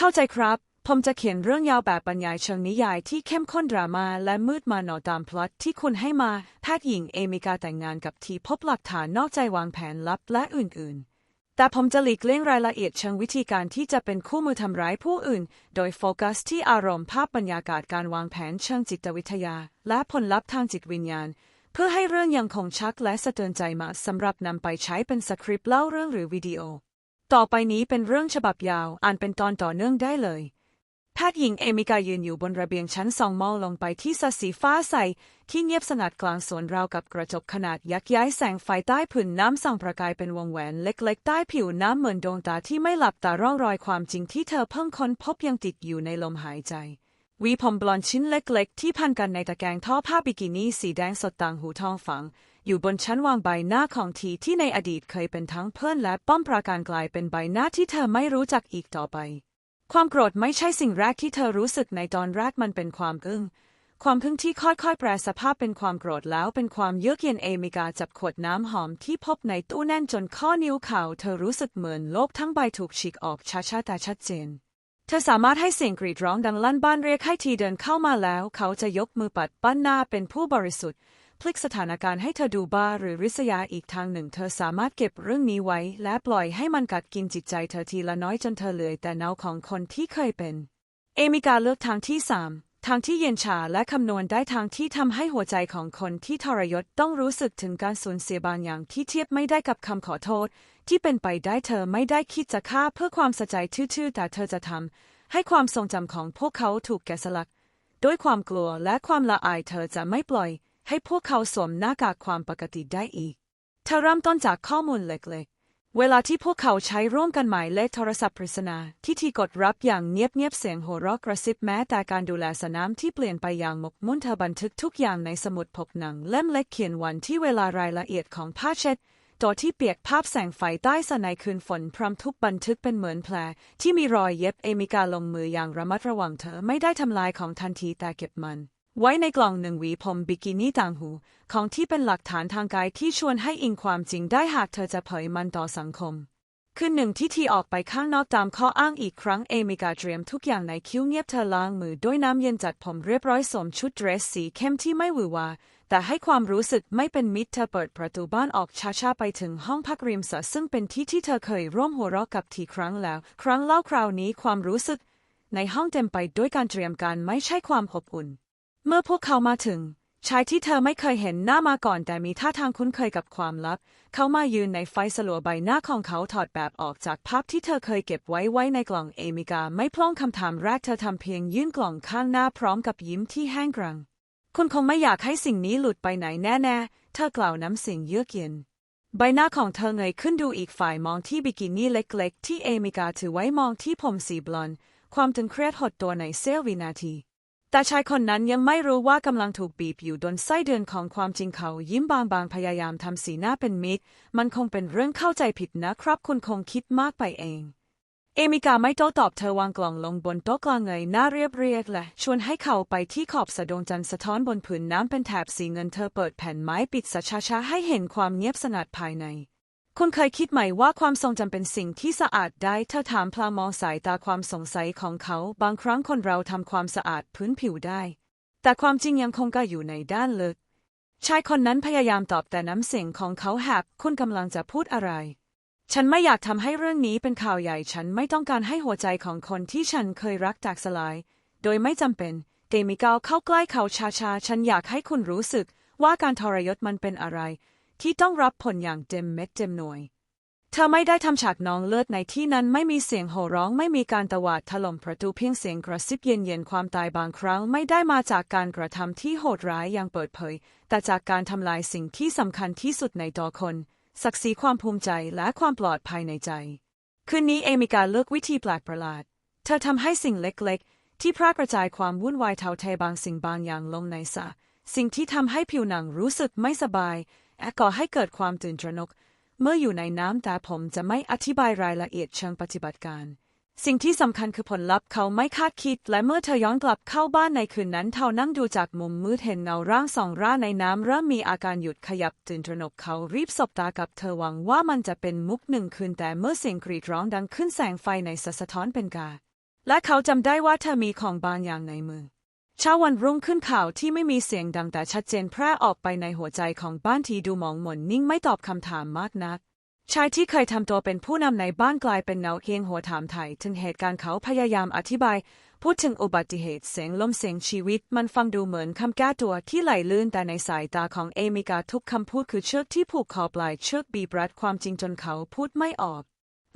เข้าใจครับ ผมจะเขียนเรื่องยาวแบบบรรยายเชิงนิยายที่เข้มข้นดราม่าและมืดมาหนอตามพล็อตที่คุณให้มาแพทย์หญิงเอมิกาแต่งงานกับทีพบหลักฐานนอกใจวางแผนลับและอื่นๆ แต่ผมจะหลีกเลี่ยงรายละเอียดเชิงวิธีการที่จะเป็นคู่มือทำร้ายผู้อื่น โดยโฟกัสที่อารมณ์ภาพบรรยากาศการวางแผนเชิงจิตวิทยา และผลลัพธ์ทางจิตวิญญาณเพื่อให้เรื่องยังคงชักและสะเทือนใจมาสำหรับนำไปใช้เป็นสคริปต์เล่าเรื่องหรือวิดีโอ ต่อไปนี้เป็นเรื่องฉบับยาว อ่านเป็นตอนต่อเนื่องได้เลย แพทย์หญิงเอมิกายืนอยู่บนระเบียงชั้นสองมองลงไปที่สสีฟ้าใสที่เงียบสงัดกลางสวนราวกับกระจกขนาดยักษ์ย้ายแสงไฟใต้ผืนน้ำส่องประกายเป็นวงแหวนเล็กๆ ใต้ผิวน้ำเหมือนดวงตาที่ไม่หลับตาร่องรอยความจริงที่เธอเพิ่งค้นพบยังติดอยู่ในลมหายใจวีผมบลอนชิ้นเล็กๆ ที่พันกันในตะแกรงท่อผ้าบิกินี่สีแดงสดต่างหูทองฝัง อยู่บนชั้นวางใบหน้าของทีที่ในอดีตเคยเป็นทั้งเพื่อนและป้อมปราการกลายเป็นใบหน้าที่เธอไม่รู้จักอีกต่อไป ความโกรธไม่ใช่สิ่งแรกที่เธอรู้สึกในตอนแรกมันเป็นความอึ้งความพึ่งที่ค่อยๆ แปรสภาพเป็นความโกรธแล้วเป็นความเยือกเย็นเอมิกาจับขวดน้ำหอมที่พบในตู้แน่นจนข้อนิ้วเข่าเธอรู้สึกเหมือนโลกทั้งใบถูกฉีกออกช้าๆแต่ชัดเจน เธอสามารถให้เสียงกรีดร้องดังลั่นบ้านเรียกให้ทีเดินเข้ามาแล้ว เขาจะยกมือปัดปั้นหน้าเป็นผู้บริสุทธิ์ พลิกสถานการณ์ให้เธอดูบ้าหรือริษยาอีกทางหนึ่ง เธอสามารถเก็บเรื่องนี้ไว้ และปล่อยให้มันกัดกินจิตใจเธอทีละน้อยจนเธอเหลือแต่เนาของคนที่เคยเป็น เอมิกาเลือกทางที่สามทางที่เย็นชาและคำนวณได้ทางที่ทำให้หัวใจของคนที่ทรยศต้องรู้สึกถึงการสูญเสียบางอย่างที่เทียบไม่ได้กับคำขอโทษ ที่เป็นไปได้เธอไม่ได้คิดจะฆ่าเพื่อความสะใจทื่อๆแต่เธอจะทำให้ความทรงจำของพวกเขาถูกแกะสลัก ด้วยความกลัวและความละอายเธอจะไม่ปล่อย ให้พวกเขาสวมหน้ากากความปกติได้อีกเธอเริ่มต้นจากข้อมูลเล็กๆ เวลาที่พวกเขาใช้ร่วมกันหมายเลขโทรศัพท์ปริศนาที่ทีกดรับอย่างเงียบๆเสียงหัวเราะกระซิบแม้แต่การดูแลสนามที่เปลี่ยนไปอย่างหมกมุ่นเธอบันทึกทุกอย่างในสมุดพกหนังเล่มเล็กเขียนวันที่เวลารายละเอียดของผ้าเช็ดตัวที่เปียกภาพแสงไฟใต้สนในคืนฝนพร้อมทุกบันทึกเป็นเหมือนแผลที่มีรอยเย็บเอมิกาลงมืออย่างระมัดระวังเธอไม่ได้ทำลายของทันทีแต่เก็บมัน ไว้ในกล่องหนึ่งหวีผมบิกินี่ต่างหู ของที่เป็นหลักฐานทางกายที่ชวนให้อิงความจริงได้หากเธอจะเผยมันต่อสังคม คืนหนึ่งที่ทีออกไปข้างนอกตามข้ออ้างอีกครั้งเอมิกาเตรียมทุกอย่างในคิ้วเงียบเธอล้างมือด้วยน้ำเย็นจัดผมเรียบร้อยสวมชุดเดรสสีเข้มที่ไม่หวือหวาแต่ให้ความรู้สึกไม่เป็นมิตรเธอเปิดประตูบ้านออกช้าๆไปถึงห้องพักริมสระซึ่งเป็นที่ที่เธอเคยร่วมหัวเราะกับทีครั้งแล้ว ครั้งเล่าคราวนี้ความรู้สึก ในห้องเต็มไปด้วยการเตรียมการไม่ใช่ความอบอุ่น เมื่อพวกเขามาถึง ชายที่เธอไม่เคยเห็นหน้ามาก่อน แต่มีท่าทางคุ้นเคยกับความลับ เขามายืนในไฟสลัวใบหน้าของเขาถอดแบบออกจากภาพที่เธอเคยเก็บไว้ไว้ในกล่องเอมิกา ไม่พล่องคำถามแรกเธอทำเพียงยื่นกล่องข้างหน้าพร้อมกับยิ้มที่แห้งกรัง คุณคงไม่อยากให้สิ่งนี้หลุดไปไหนแน่ๆ เธอกล่าวน้ำเสียงเยือกเย็นใบหน้าของเธอเงยขึ้นดูอีกฝ่ายมองที่บิกินี่เล็กๆ ที่เอมิกาถือไว้มองที่ผมสีบลอนด์ความตึงเครียดหดตัวในเสี้ยววินาที แต่ชายคนนั้นยังไม่รู้ว่ากำลังถูกบีบอยู่บนไส้เดือนของความจริงเขายิ้มบางๆพยายามทำสีหน้าเป็นมิตร มันคงเป็นเรื่องเข้าใจผิดนะครับคุณคงคิดมากไปเอง เอมิกาไม่โต้ตอบเธอวางกล่องลงบนโต๊ะกลางเงยหน้าเรียบเรียกและชวนให้เขาไปที่ขอบสะดวงจันทร์สะท้อนบนผืนน้ำเป็นแถบสีเงินเธอเปิดแผ่นไม้ปิดสะช้าๆให้เห็นความเงียบสงัดภายใน คุณเคยคิดไหมว่าความทรงจำเป็นสิ่งที่สะอาดได้เธอถามพลามองสายตาความสงสัยของเขา บางครั้งคนเราทำความสะอาดพื้นผิวได้ แต่ความจริงยังคงก็อยู่ในด้านลึกชายคนนั้นพยายามตอบแต่น้ำเสียงของเขาแหบคุณกำลังจะพูดอะไร ฉันไม่อยากทำให้เรื่องนี้เป็นข่าวใหญ่ฉันไม่ต้องการให้หัวใจของคนที่ฉันเคยรักแตกสลาย โดยไม่จำเป็นเดมิกาเข้าใกล้เขาช้าฉันอยากให้คุณรู้สึกว่าการทรยศมันเป็นอะไร ที่ต้องรับผลอย่างเต็มเม็ดเต็มหน่วย เธอไม่ได้ทำฉากนองเลือดในที่นั้นไม่มีเสียงโห่ร้องไม่มีการตวาดถล่มประตูเพียงเสียงกระซิบเย็นๆความตายบางครั้งไม่ได้มาจากการกระทำที่โหดร้ายอย่างเปิดเผย แต่จากการทำลายสิ่งที่สำคัญที่สุดในตัวคน ศักดิ์ศรีความภูมิใจและความปลอดภัยในใจ คืนนี้เอมิกาเลือกวิธีแปลกประหลาด เธอทำให้สิ่งเล็กๆ ที่พรากกระจายความวุ่นวายเทาเทบางสิ่งบางอย่างลงในสระสิ่งที่ทำให้ผิวหนังรู้สึกไม่สบาย และก่อให้เกิดความตื่นตระหนก เมื่ออยู่ในน้ำแต่ผมจะไม่อธิบายรายละเอียดเชิงปฏิบัติการ สิ่งที่สำคัญคือผลลัพธ์เขาไม่คาดคิด และเมื่อเธอย้อนกลับเข้าบ้านในคืนนั้นเท่านั่งดูจากมุมมืดเห็นเงาร่างสองร่างในน้ำเริ่มมีอาการหยุดขยับตื่นตระหนกเขารีบสบตากับเธอหวังว่ามันจะเป็นมุกหนึ่งคืนแต่เมื่อเสียงกรีดร้องดังขึ้นแสงไฟในสะสะท้อนเป็นกาและเขาจำได้ว่าเธอมีของบางอย่างในมือ เช้าวันรุ่งขึ้นข่าวที่ไม่มีเสียงดังแต่ชัดเจนแพร่ออกไปในหัวใจของบ้านที่ดูมองหม่นนิ่งไม่ตอบคำถามมากนัก ชายที่เคยทำตัวเป็นผู้นำในบ้านกลายเป็นเงาเคียงหัวถามไถ่ถึงเหตุการณ์เขาพยายามอธิบาย พูดถึงอุบัติเหตุเสียงลมเสียงชีวิต มันฟังดูเหมือนคำแก้ตัวที่ไหลลื่นแต่ในสายตาของเอมิกาทุกคำพูดคือเชือกที่ผูกคอปลายเชือกบีบรัดความจริงจนเขาพูดไม่ออก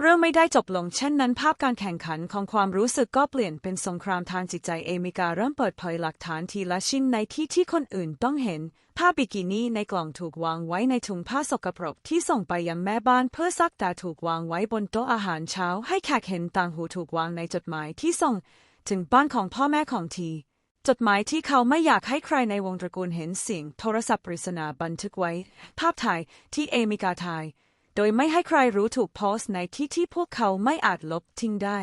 เรื่องไม่ได้จบลงเช่นนั้นภาพการแข่งขันของความรู้สึกก็เปลี่ยนเป็นสงครามทางจิตใจเอมิกาเริ่มเปิดเผยหลักฐานทีละชิ้นในที่ที่คนอื่นต้องเห็นผ้าบิกินี่ในกล่องถูกวางไว้ในถุงผ้าสกปรกที่ส่งไปยังแม่บ้านเพื่อซักแต่ถูกวางไว้บนโต๊ะอาหารเช้า ให้แขกเห็นต่างหูถูกวางในจดหมายที่ส่ง ถึงบ้านของพ่อแม่ของที จดหมายที่เขาไม่อยากให้ใครในวงตระกูลเห็นสียงโทรศัพท์ปริศนาบันทึกไว้ ภาพถ่ายที่เอมิกาถ่าย โดยไม่ให้ใครรู้ถูกโพสต์ในที่ที่พวกเขาไม่อาจลบทิ้งได้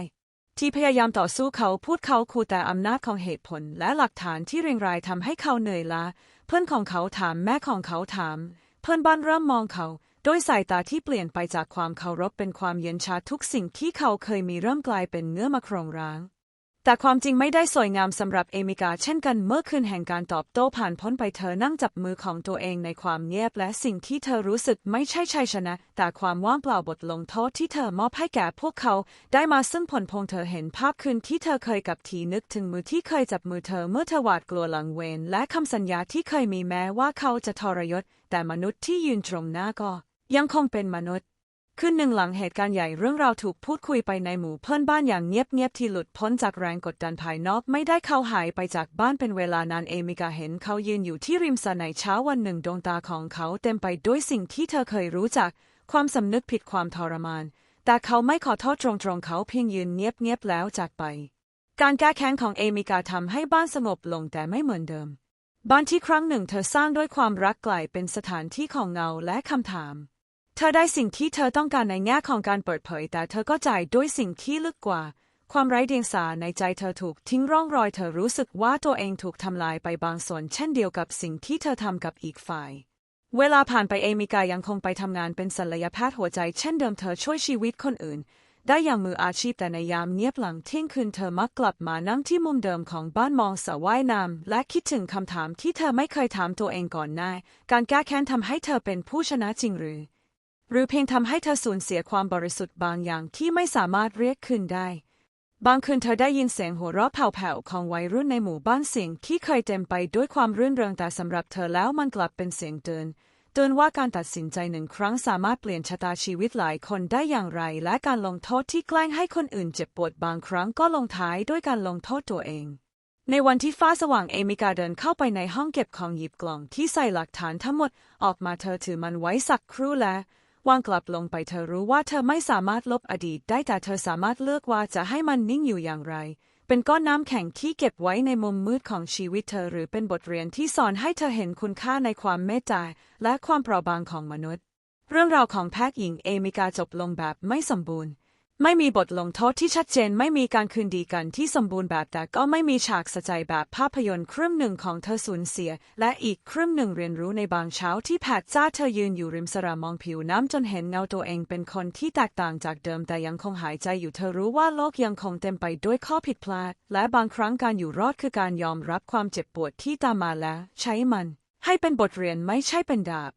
ที่พยายามต่อสู้เขาพูดเขาคูแต่อำนาจของเหตุผลและหลักฐานที่เรียงรายทำให้เขาเหนื่อยล้าเพื่อนของเขาถามแม่ของเขาถาม เพื่อนบ้านเริ่มมองเขาโดยสายตาที่เปลี่ยนไปจากความเคารพเป็นความเย็นชาทุกสิ่งที่เขาเคยมีเริ่มกลายเป็นเนื้อมาโครงร้าง แต่ความจริงไม่ได้สวยงามสำหรับเอมิกาเช่นกันเมื่อคืนแห่งการตอบโต้ผ่านพ้นไปเธอนั่งจับมือของตัวเองในความเงียบและสิ่งที่เธอรู้สึกไม่ใช่ชัยชนะ แต่ความว่างเปล่าบทลงโทษที่เธอมอบให้แก่พวกเขา ได้มาซึ่งผลพวงเธอเห็นภาพคืนที่เธอเคยกับทีนึกถึงมือที่เคยจับมือเธอเมื่อเธอหวาดกลัวหลังเวรและคำสัญญาที่เคยมีแม้ว่าเขาจะทรยศ แต่มนุษย์ที่ยืนตรงหน้าก็ ยังคงเป็นมนุษย์ คืนหนึ่งหลังเหตุการณ์ใหญ่เรื่องราวถูกพูดคุยไปในหมู่เพื่อนบ้านอย่างเงียบๆที่หลุดพ้นจากแรงกดดันภายนอกไม่ได้เข้าหายไปจากบ้านเป็นเวลานานเอมิกาเห็นเขายืนอยู่ที่ริมสระในเช้าวันหนึ่งดวงตาของเขาเต็มไปด้วยสิ่งที่เธอเคยรู้จัก ความสำนึกผิดความทรมาน แต่เขาไม่ขอโทษตรงๆเขาเพียงยืนเงียบๆแล้วจากไป การแก้แค้นของเอมิกาทำให้บ้านสงบลงแต่ไม่เหมือนเดิม บ้านที่ครั้งหนึ่งเธอสร้างด้วยความรักกลายเป็นสถานที่ของเงาและคำถาม เธอได้สิ่งที่เธอต้องการในแง่ของการเปิดเผย แต่เธอก็จ่ายด้วยสิ่งที่ลึกกว่า ความไร้เดียงสาในใจเธอถูกทิ้งร่องรอยเธอรู้สึกว่าตัวเองถูกทำลายไปบางส่วน เช่นเดียวกับสิ่งที่เธอทำกับอีกฝ่าย เวลาผ่านไปเอมิกายังคงไปทำงานเป็นศัลยแพทย์หัวใจ เช่นเดิมเธอช่วยชีวิตคนอื่น ได้อย่างมืออาชีพแต่ในยามเงียบหลังเที่ยงคืนเธอมักกลับมานั่งที่มุมเดิมของบ้านมองสระว่ายน้ำและคิดถึงคำถามที่เธอไม่เคยถามตัวเองก่อนหน้า การแก้แค้นทำให้เธอเป็นผู้ชนะจริงหรือ หรือเพียงทำให้เธอสูญเสียความบริสุทธิ์บางอย่างที่ไม่สามารถเรียกคืนได้ บางคืนเธอได้ยินเสียงหัวเราะแผ่วๆของวัยรุ่นในหมู่บ้านเสียงที่เคยเต็มไปด้วยความรื่นเริงแต่สำหรับเธอแล้วมันกลับเป็นเสียงเตือนเตือนว่าการตัดสินใจหนึ่งครั้งสามารถเปลี่ยนชะตาชีวิตหลายคนได้อย่างไร และการลงโทษที่แกล้งให้คนอื่นเจ็บปวดบางครั้งก็ลงท้ายด้วยการลงโทษตัวเองในวันที่ฟ้าสว่างเอมิกาเดินเข้าไปในห้องเก็บของหยิบกล่องที่ใส่หลักฐานทั้งหมดออกมาเธอถือมันไว้สักครู่และ วางกลับลงไปเธอรู้ว่าเธอไม่สามารถลบอดีตได้แต่เธอสามารถเลือกว่าจะให้มันนิ่งอยู่อย่างไร เป็นก้อนน้ำแข็งที่เก็บไว้ในมุมมืดของชีวิตเธอหรือเป็นบทเรียนที่สอนให้เธอเห็นคุณค่าในความเมตตาและความเปราะบางของมนุษย์ เรื่องราวของแพทย์หญิงเอมิกาจบลงแบบไม่สมบูรณ์ ไม่มีบทลงโทษที่ชัดเจนไม่มีการคืนดีกันที่สมบูรณ์แบบแต่ก็ไม่มีฉากสะใจแบบภาพยนตร์ครึ่งหนึ่งของเธอสูญเสีย และอีกครึ่งหนึ่งเรียนรู้ในบางเช้าที่แพทจ้าเธอยืนอยู่ริมสระมองผิวน้ำจนเห็นเงาตัวเองเป็นคนที่แตกต่างจากเดิมแต่ยังคงหายใจอยู่เธอรู้ว่าโลกยังคงเต็มไปด้วยข้อผิดพลาด และบางครั้งการอยู่รอดคือการยอมรับความเจ็บปวดที่ตามมาและใช้มัน ให้เป็นบทเรียนไม่ใช่เป็นดาบ